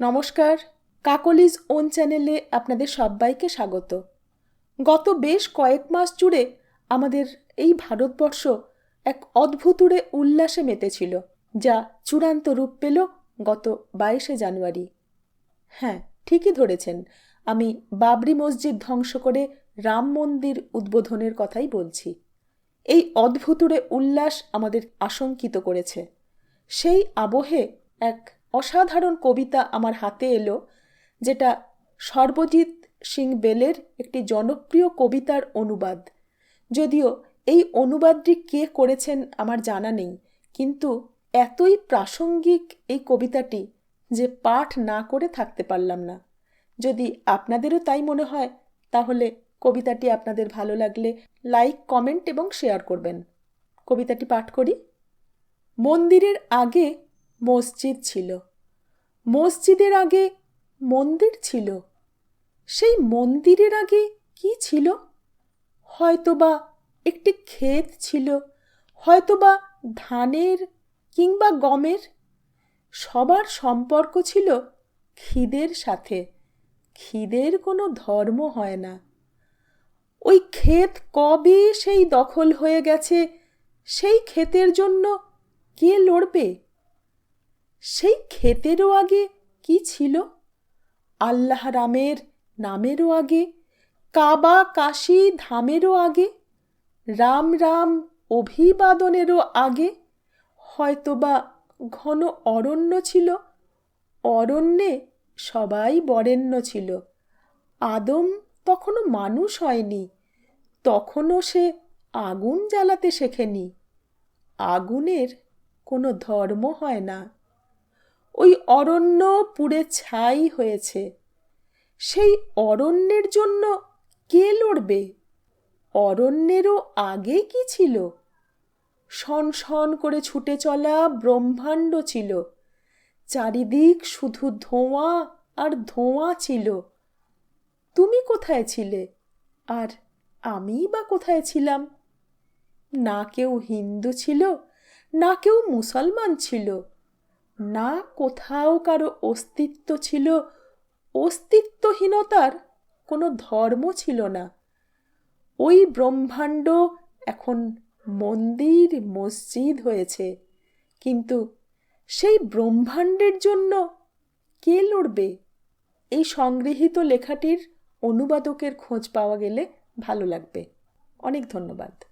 নমস্কার। কাকলিজ ওন চ্যানেলে আপনাদের সবাইকে স্বাগত। গত বেশ কয়েক মাস জুড়ে আমাদের এই ভারতবর্ষ এক অদ্ভুতুড়ে উল্লাসে মেতেছিল, যা চূড়ান্ত রূপ পেল গত বাইশে জানুয়ারি। হ্যাঁ ঠিকই ধরেছেন। আমি বাবরি মসজিদ ধ্বংস করে রাম মন্দির উদ্বোধনের কথাই বলছি। এই অদ্ভুতুড়ে উল্লাস আমাদের আশঙ্কিত করেছে। সেই আবহে এক অসাধারণ কবিতা আমার হাতে এলো, যেটা সর্বজিৎ সিং বেলের একটি জনপ্রিয় কবিতার অনুবাদ। যদিও এই অনুবাদটি কে করেছেন আমার জানা নেই, কিন্তু এতই প্রাসঙ্গিক এই কবিতাটি যে পাঠ না করে থাকতে পারলাম না। যদি আপনাদেরও তাই মনে হয়, তাহলে কবিতাটি আপনাদের ভালো লাগলে লাইক, কমেন্ট এবং শেয়ার করবেন। কবিতাটি পাঠ করি। মন্দিরের আগে মসজিদ ছিল। মসজিদের আগে মন্দির ছিল। সেই মন্দিরের আগে কি ছিল? হয়তোবা একটি ক্ষেত ছিল, হয়তোবা ধানের কিংবা গমের। সবার সম্পর্ক ছিল খিদের সাথে। খিদের কোনো ধর্ম হয় না। ওই ক্ষেত কবে সেই দখল হয়ে গেছে, সেই ক্ষেতের জন্য কে লড়বে? সেই ক্ষেতেরও আগে কি ছিল? আল্লাহ রামের নামেরও আগে, কাবা কাশি ধামেরও আগে, রাম রাম অভিবাদনেরও আগে, হয়তোবা ঘন অরণ্য ছিল, অরণ্যে সবাই বরেণ্য ছিল। আদম তখনও মানুষ হয়নি, তখনও সে আগুন জ্বালাতে শেখেনি। আগুনের কোনো ধর্ম হয় না। ওই অরণ্য পুড়ে ছাই হয়েছে। সেই অরণ্যের জন্য কে লড়বে? অরণ্যেরও আগে কি ছিল? শন শন করে ছুটে চলা ব্রহ্মাণ্ড ছিল। চারিদিক শুধু ধোঁয়া আর ধোঁয়া ছিল। তুমি কোথায় ছিলে? আর আমি বা কোথায় ছিলাম? না কেউ হিন্দু ছিল, না কেউ মুসলমান ছিল। না কোথাও কারও অস্তিত্ব ছিল, অস্তিত্বহীনতার কোনো ধর্ম ছিল না। ওই ব্রহ্মাণ্ড এখন মন্দির, মসজিদ হয়েছে। কিন্তু সেই ব্রহ্মাণ্ডের জন্য কে লড়বে? এই সংগৃহীত লেখাটির অনুবাদকের খোঁজ পাওয়া গেলে ভালো লাগবে। অনেক ধন্যবাদ।